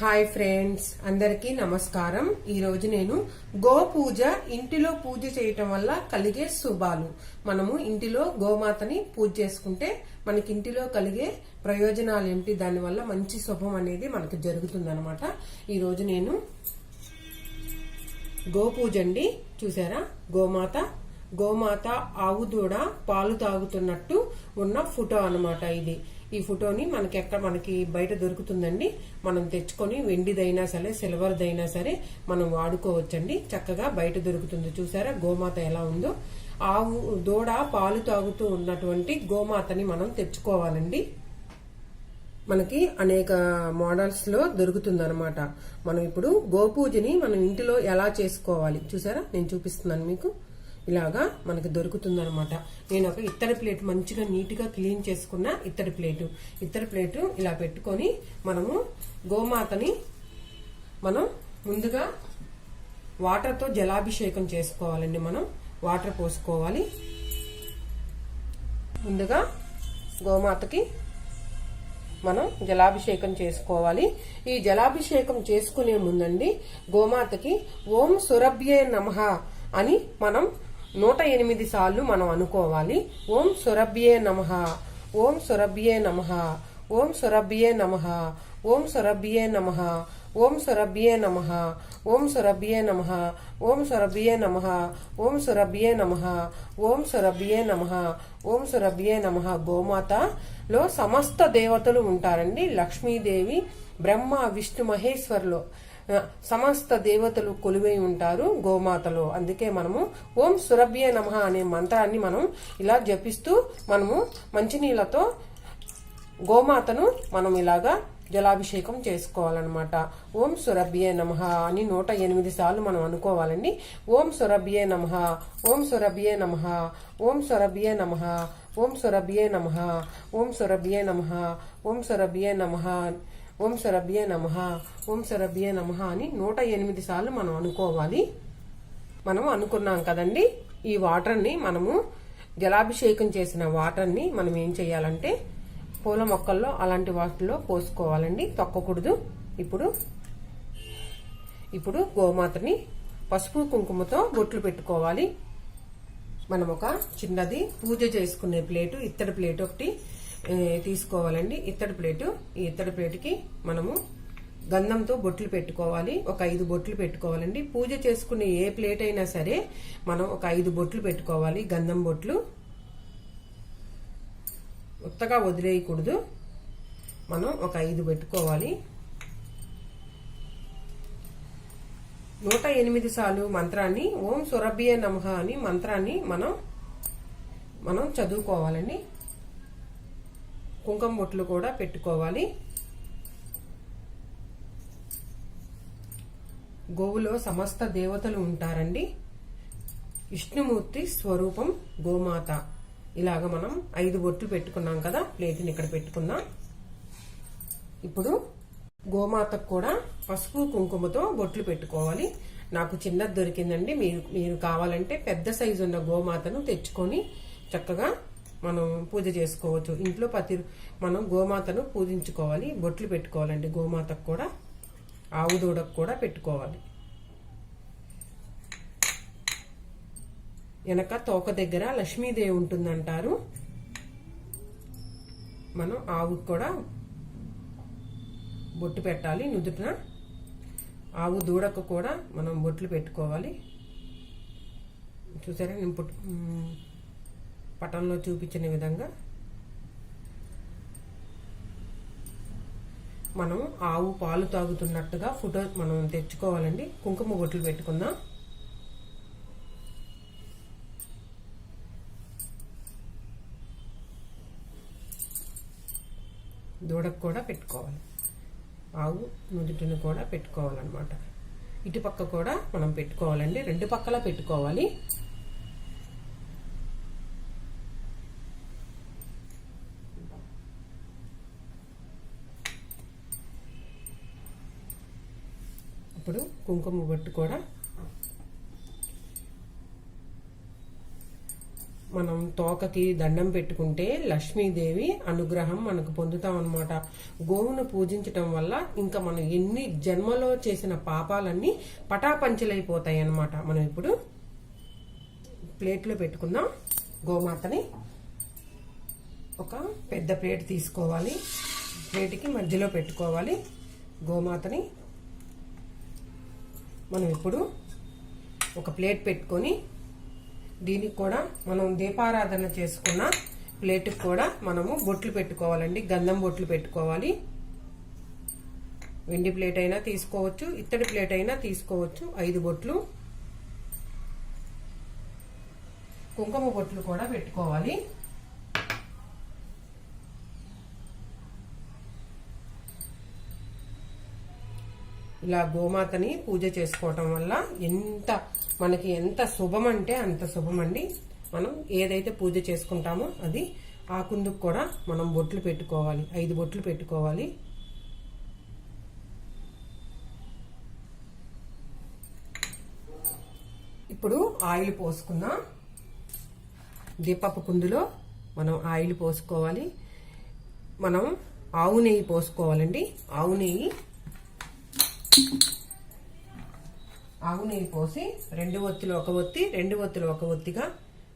Hi friends అందరికీ నమస్కారం. ఈ రోజు నేను గో పూజ ఇంటిలో పూజ చేయటం వల్ల కలిగే శుభాలు. మనము ఇంటిలో గోమాతని పూజ చేసుకుంటే మనకి ఇంటిలో కలిగే ప్రయోజనాలు ఏమిటి దానివల్ల మంచి శుభం అనేది మనకు జరుగుతుందనమాట ఈ రోజు నేను గోపూజ అండి చూసారా? గోమాత గోమాత ఆవు దూడ పాలు తాగుతున్నట్టు ఉన్న ఫోటో అనమాట ఇది. ఈ ఫోటోని మనకి ఎక్కడ మనకి బయట దొరుకుతుందండి. మనం తెచ్చుకొని వెండిదైనా సరే సిల్వర్దైనా సరే మనం వాడుకోవచ్చండి. చక్కగా బయట దొరుకుతుంది. చూసారా? గోమాత ఎలా ఉందో. ఆవు దూడ పాలు తాగుతూ ఉన్నటువంటి గోమాతని మనం తెచ్చుకోవాలండి. మనకి అనేక మోడల్స్లో దొరుకుతుంది అనమాట మనం ఇప్పుడు గోపూజని మనం ఇంటిలో ఎలా చేసుకోవాలి? చూసారా? నేను చూపిస్తున్నాను మీకు. ఇలాగా మనకు దొరుకుతుందనమాట నేను ఒక ఇత్తడి ప్లేట్ మంచిగా నీట్గా క్లీన్ చేసుకున్న ఇత్తడి ప్లేటు. ఇత్తడి ప్లేటు ఇలా పెట్టుకొని మనము గోమాతని మనం ముందుగా వాటర్తో జలాభిషేకం చేసుకోవాలండి మనం. వాటర్ పోసుకోవాలి. ముందుగా గోమాతకి మనం జలాభిషేకం చేసుకోవాలి. ఈ జలాభిషేకం చేసుకునే ముందండి గోమాతకి ఓం సురభ్యే నమః అని మనం నూట ఎనిమిది సార్లు మనం అనుకోవాలి ఓం సురభ్యే నమః ఓం సురభ్యే నమః ఓం సురభ్యే నమః ఓం సురభ్యే నమః ఓం సురభ్యే నమః ఓం సురభ్యే నమః ఓం సురభ్యే నమః ఓం సురభ్యే నమః ఓం సురభ్యే నమః ఓం సురభ్యే నమః గోమాతలో సమస్త దేవతలు ఉంటారండి లక్ష్మీదేవి బ్రహ్మ విష్ణు మహేశ్వర్లో సమస్త దేవతలు కొలువై ఉంటారు గోమాతలో. అందుకే మనము ఓం సురభ్యే నమ అనే మంత్రాన్ని మనం ఇలా జపిస్తూ మనము మంచినీళ్ళతో గోమాతను మనం ఇలాగా జలాభిషేకం చేసుకోవాలన్నమాట. ఓం సురభ్యే నమ అని నూట ఎనిమిది సార్లు మనం అనుకోవాలండి. ఓం సురభ్యే నమ ఓం సురభ్యే నమ ఓం సురభ్యే నమ ఓం సురభ్యే నమ ఓం సురభ్యే నమ ఓం సురభ్యే నమ ఓం సరభ్య నమ ఓం సరభ్య నమ అని నూట ఎనిమిది సార్లు మనం అనుకోవాలి. మనం అనుకున్నాం కదండి ఈ వాటర్ని మనము జలాభిషేకం చేసిన వాటర్ని మనం ఏం చేయాలంటే పూల మొక్కల్లో అలాంటి వాటిలో పోసుకోవాలండి తొక్కకూడదు. ఇప్పుడు ఇప్పుడు గోమాతని పసుపు కుంకుమతో బొట్లు పెట్టుకోవాలి. మనం ఒక చిన్నది పూజ చేసుకునే ప్లేటు ఇత్తడి ప్లేట్ ఒకటి తీసుకోవాలండి. ఇత్తడి ప్లేటు. ఈ ఇత్తడి ప్లేటుకి మనము గంధంతో బొట్లు పెట్టుకోవాలి. ఒక ఐదు బొట్లు పెట్టుకోవాలండి. పూజ చేసుకునే ఏ ప్లేట్ అయినా సరే మనం ఒక ఐదు బొట్లు పెట్టుకోవాలి. గంధం బొట్లు. ఉత్తగా వదిలేయకూడదు. మనం ఒక ఐదు పెట్టుకోవాలి. నూట ఎనిమిది సార్లు మంత్రాన్ని ఓం సురభ్య నమహ అని మంత్రాన్ని మనం మనం చదువుకోవాలండి. కుంకుమ బొట్లు కూడా పెట్టుకోవాలి. గోవులో సమస్త దేవతలు ఉంటారండి. విష్ణుమూర్తి స్వరూపం గోమాత. ఇలాగ మనం ఐదు బొట్లు పెట్టుకున్నాం కదా ప్లేట్ని ఇక్కడ పెట్టుకుందాం. ఇప్పుడు గోమాతకు కూడా పసుపు కుంకుమతో బొట్లు పెట్టుకోవాలి. నాకు చిన్నది దొరికిందండి. మీరు మీరు కావాలంటే పెద్ద సైజు ఉన్న గోమాతను తెచ్చుకొని చక్కగా మనం పూజ చేసుకోవచ్చు. ఇంట్లో ప్రతి మనం గోమాతను పూజించుకోవాలి. బొట్లు పెట్టుకోవాలండి. గోమాతకు కూడా ఆవు దూడకు కూడా పెట్టుకోవాలి. వెనక తోక దగ్గర లక్ష్మీదేవి ఉంటుందంటారు. మనం ఆవుకు కూడా బొట్టు పెట్టాలి. నుదుటిన ఆవు దూడకు కూడా మనం బొట్లు పెట్టుకోవాలి. చూసారా? నేను పటంలో చూపించిన విధంగా మనం ఆవు పాలు తాగుతున్నట్టుగా ఫోటో మనం తెచ్చుకోవాలండి. కుంకుమ బొట్లు పెట్టుకుందాం. దూడకు కూడా పెట్టుకోవాలి. ఆవు నుదుటిని కూడా పెట్టుకోవాలన్నమాట. ఇటుపక్క కూడా మనం పెట్టుకోవాలండి. రెండు పక్కల పెట్టుకోవాలి. ఇప్పుడు కుంకుమ బొట్టు కూడా మనం తోకకి దండం పెట్టుకుంటే లక్ష్మీదేవి అనుగ్రహం మనకు పొందుతాం అనమాట గోవును పూజించటం వల్ల ఇంకా మనం ఎన్ని జన్మలో చేసిన పాపాలన్నీ పటాపంచలైపోతాయి అన్నమాట. మనం ఇప్పుడు ప్లేట్లో పెట్టుకుందాం. గోమాతని ఒక పెద్ద ప్లేట్ తీసుకోవాలి. ప్లేట్కి మధ్యలో పెట్టుకోవాలి. గోమాతని మనం ఇప్పుడు ఒక ప్లేట్ పెట్టుకొని దీనికి కూడా మనం దీపారాధన చేసుకున్న ప్లేట్కి కూడా మనము బొట్లు పెట్టుకోవాలండి. గంధం బొట్లు పెట్టుకోవాలి. వెండి ప్లేట్ అయినా తీసుకోవచ్చు ఇత్తడి ప్లేట్ అయినా తీసుకోవచ్చు. ఐదు బొట్లు. కుంకుమ బొట్లు కూడా పెట్టుకోవాలి. ఇలా గోమాతని పూజ చేసుకోవటం వల్ల ఎంత మనకి ఎంత శుభం అంటే అంత శుభం అండి మనం ఏదైతే పూజ చేసుకుంటామో అది ఆ కుందుకు కూడా మనం బొట్లు పెట్టుకోవాలి. ఐదు బొట్లు పెట్టుకోవాలి. ఇప్పుడు ఆయిల్ పోసుకుందాం. దీపపు కుందులో మనం ఆయిల్ పోసుకోవాలి. మనం ఆవు నెయ్యి పోసుకోవాలండి. ఆవు నెయ్యి ఆవు నెయ్యి పోసి రెండు ఒత్తులు ఒక ఒత్తి రెండు ఒత్తులు ఒక ఒత్తిగా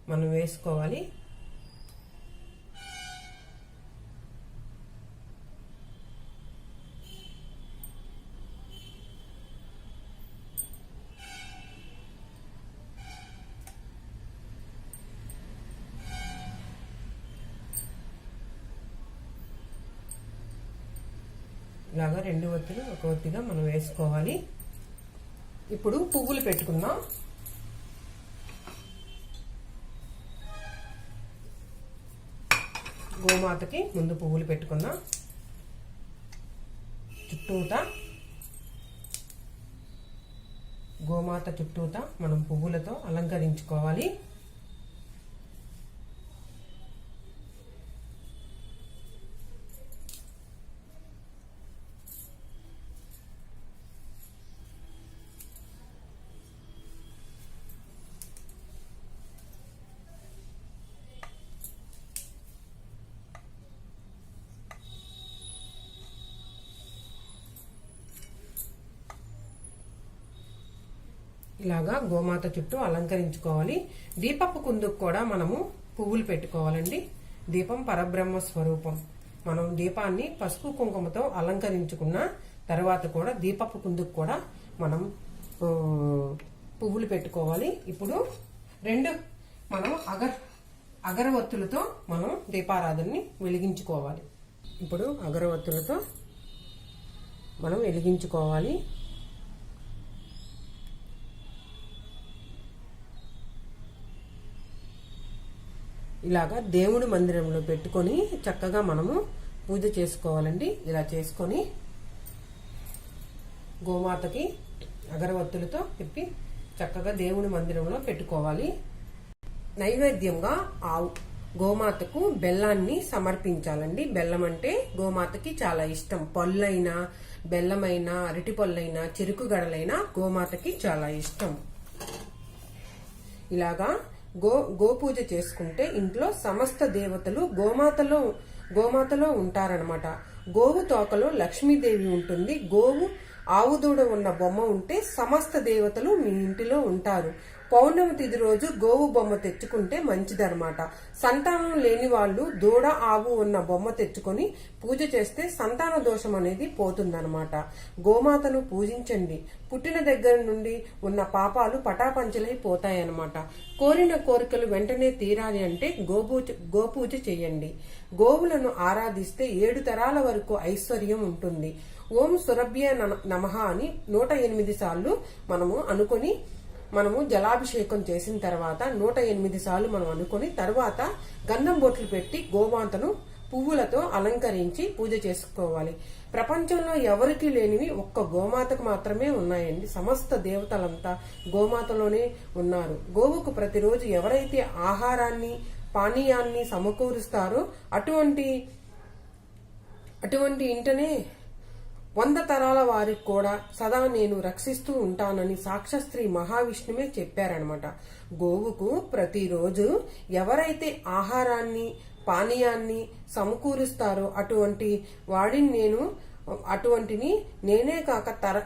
మనం వేసుకోవాలి. ఇలాగా రెండు ఒత్తులు ఒక ఒత్తిగా మనం వేసుకోవాలి. ఇప్పుడు పువ్వులు పెట్టుకుందాం. గోమాతకి ముందు పువ్వులు పెట్టుకుందాం. చుట్టూత. గోమాత చుట్టూత మనం పువ్వులతో అలంకరించుకోవాలి. ఇలాగా గోమాత చుట్టూ అలంకరించుకోవాలి. దీపపు కుందుకు కూడా మనము పువ్వులు పెట్టుకోవాలండి. దీపం పరబ్రహ్మ స్వరూపం. మనం దీపాన్ని పసుపు కుంకుమతో అలంకరించుకున్న తర్వాత కూడా దీపపు కుందుకు కూడా మనం పువ్వులు పెట్టుకోవాలి. ఇప్పుడు రెండు మనం అగర్ అగరవత్తులతో మనం దీపారాధనని వెలిగించుకోవాలి. ఇప్పుడు అగరవత్తులతో మనం వెలిగించుకోవాలి. ఇలాగా దేవుడి మందిరంలో పెట్టుకొని చక్కగా మనము పూజ చేసుకోవాలండి. ఇలా చేసుకొని గోమాతకి అగరవత్తులతో తిప్పి చక్కగా దేవుడి మందిరంలో పెట్టుకోవాలి. నైవేద్యంగా ఆవు గోమాతకు బెల్లాన్ని సమర్పించాలండి. బెల్లం అంటే గోమాతకి చాలా ఇష్టం. పళ్ళైనా బెల్లమైనా అరటి పళ్ళైనా చెరుకు గడలైనా గోమాతకి చాలా ఇష్టం. ఇలాగా గో గోపూజ చేసుకుంటే ఇంట్లో సమస్త దేవతలు గోమాతలో గోమాతలో ఉంటారనమాట గోవు తోకలో లక్ష్మీదేవి ఉంటుంది. గోవు ఆవు దూడ ఉన్న బొమ్మ ఉంటే సమస్త దేవతలు మీ ఇంటిలో ఉంటారు. పౌర్ణమి తిది రోజు గోవు బొమ్మ తెచ్చుకుంటే మంచిదన్నమాట. సంతానం లేని వాళ్ళు దూడ ఆవు ఉన్న బొమ్మ తెచ్చుకొని పూజ చేస్తే సంతాన దోషం అనేది పోతుందన్నమాట. గోమాతను పూజించండి. పుట్టిన దగ్గర నుండి ఉన్న పాపాలు పటాపంచలై పోతాయన్నమాట. కోరిన కోరికలు వెంటనే తీరాలి అంటే గోపూజ గోపూజ చేయండి. గోవులను ఆరాధిస్తే ఏడు తరాల వరకు ఐశ్వర్యం ఉంటుంది. ఓం సురభ్య నమ అని నూట ఎనిమిది సార్లు మనము అనుకొని మనము జలాభిషేకం చేసిన తర్వాత నూట ఎనిమిది సార్లు మనం అనుకొని తర్వాత గంధం బొట్లు పెట్టి గోమాతను పువ్వులతో అలంకరించి పూజ చేసుకోవాలి. ప్రపంచంలో ఎవరికి లేనివి ఒక్క గోమాతకు మాత్రమే ఉన్నాయండి. సమస్త దేవతలంతా గోమాతలోనే ఉన్నారు. గోవుకు ప్రతిరోజు ఎవరైతే ఆహారాన్ని పానీయాన్ని సమకూరుస్తారో అటువంటి అటువంటి ఇంటనే వంద తరాల వారికి కూడా సదా నేను రక్షిస్తూ ఉంటానని సాక్షస్త్రీ మహావిష్ణువే చెప్పారనమాట గోవుకు ప్రతిరోజు ఎవరైతే ఆహారాన్ని పానీయాన్ని సమకూరుస్తారో అటువంటి వాడిని నేను అటువంటిని నేనే కాక తర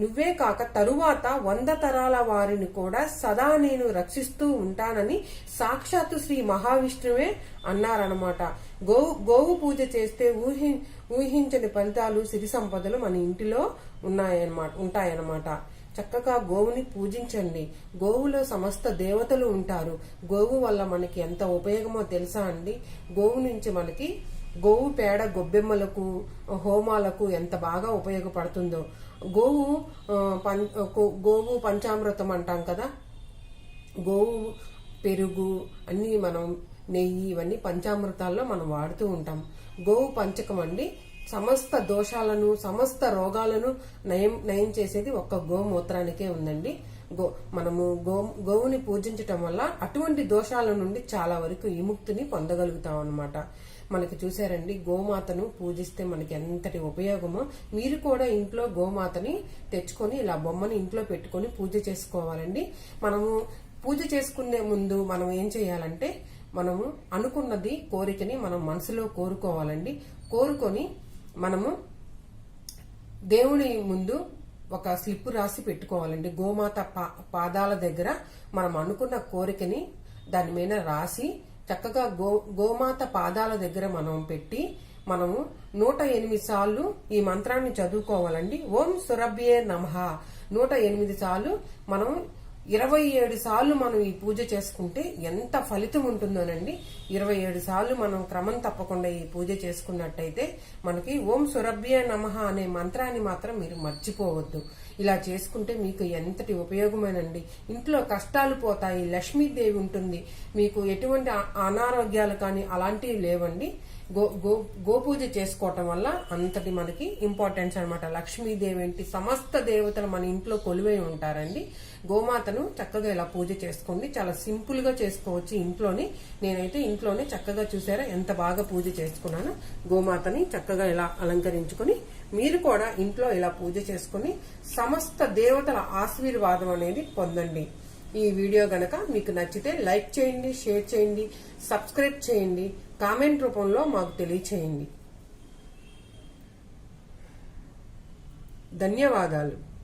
నువ్వే కాక తరువాత వంద తరాల వారిని కూడా సదా నేను రక్షిస్తూ ఉంటానని సాక్షాత్తు శ్రీ మహావిష్ణువే అన్నారనమాట గోవు గోవు పూజ చేస్తే ఊహి ఊహించని ఫలితాలు సిరి సంపదలు మన ఇంటిలో ఉన్నాయన్నమాట ఉంటాయన్నమాట. చక్కగా గోవుని పూజించండి. గోవులో సమస్త దేవతలు ఉంటారు. గోవు వల్ల మనకి ఎంత ఉపయోగమో తెలుసా అండి? గోవు నుంచి మనకి గోవు పేడ గొబ్బెమ్మలకు హోమాలకు ఎంత బాగా ఉపయోగపడుతుందో. గోవు పం- గోవు పంచామృతం అంటాం కదా? గోవు పెరుగు అన్నీ మనం నెయ్యి ఇవన్నీ పంచామృతాల్లో మనం వాడుతూ ఉంటాం. గోవు పంచకం అండి. సమస్త దోషాలను సమస్త రోగాలను నయం నయం చేసేది ఒక్క గోమూత్రానికే ఉందండి. గో మనము గో గోవుని పూజించటం వల్ల అటువంటి దోషాల నుండి చాలా వరకు విముక్తిని పొందగలుగుతాం అన్నమాట. మనకి చూసారండి గోమాతను పూజిస్తే మనకి ఎంతటి ఉపయోగమో మీరు కూడా ఇంట్లో గోమాతని తెచ్చుకొని ఇలా బొమ్మని ఇంట్లో పెట్టుకొని పూజ చేసుకోవాలండి. మనము పూజ చేసుకునే ముందు మనం ఏం చేయాలంటే మనము అనుకున్నది కోరికని మనం మనసులో కోరుకోవాలండి. కోరుకొని మనము దేవుని ముందు ఒక స్లిప్ రాసి పెట్టుకోవాలండి. గోమాత పా- పాదాల దగ్గర మనం అనుకున్న కోరికని దాని మీద రాసి చక్కగా గో గోమాత పాదాల దగ్గర మనం పెట్టి మనము నూట ఎనిమిది సార్లు ఈ మంత్రాన్ని చదువుకోవాలండి. ఓం సురభ్యే నమః. నూట ఎనిమిది సార్లు మనం ఇరవై ఏడు సార్లు మనం ఈ పూజ చేసుకుంటే ఎంత ఫలితం ఉంటుందోనండి. ఇరవై ఏడు సార్లు మనం క్రమం తప్పకుండా ఈ పూజ చేసుకున్నట్టయితే మనకి ఓం సురభ్య నమః అనే మంత్రాన్ని మాత్రం మీరు మర్చిపోవద్దు. ఇలా చేసుకుంటే మీకు ఎంతటి ఉపయోగమేనండి. ఇంట్లో కష్టాలు పోతాయి లక్ష్మీదేవి ఉంటుంది. మీకు ఎటువంటి అనారోగ్యాలు కానీ అలాంటివి లేవండి. గో గో గోపూజ చేసుకోవటం వల్ల అంతటి మనకి ఇంపార్టెన్స్ అనమాట లక్ష్మీదేవి ఏంటి సమస్త దేవతలు మన ఇంట్లో కొలువై ఉంటారండి. గోమాతను చక్కగా ఇలా పూజ చేసుకోండి. చాలా సింపుల్గా చేసుకోవచ్చు ఇంట్లోనే. నేనైతే ఇంట్లోనే చక్కగా చూసారా ఎంత బాగా పూజ చేసుకున్నాను. గోమాతని చక్కగా ఇలా అలంకరించుకొని మీరు కూడా ఇంట్లో ఇలా పూజ చేసుకుని సమస్త దేవతల ఆశీర్వాదం అనేది పొందండి. ఈ వీడియో గనక మీకు నచ్చితే లైక్ చేయండి షేర్ చేయండి సబ్స్క్రైబ్ చేయండి. కామెంట్ రూపంలో మాకు తెలియచేయండి. ధన్యవాదాలు.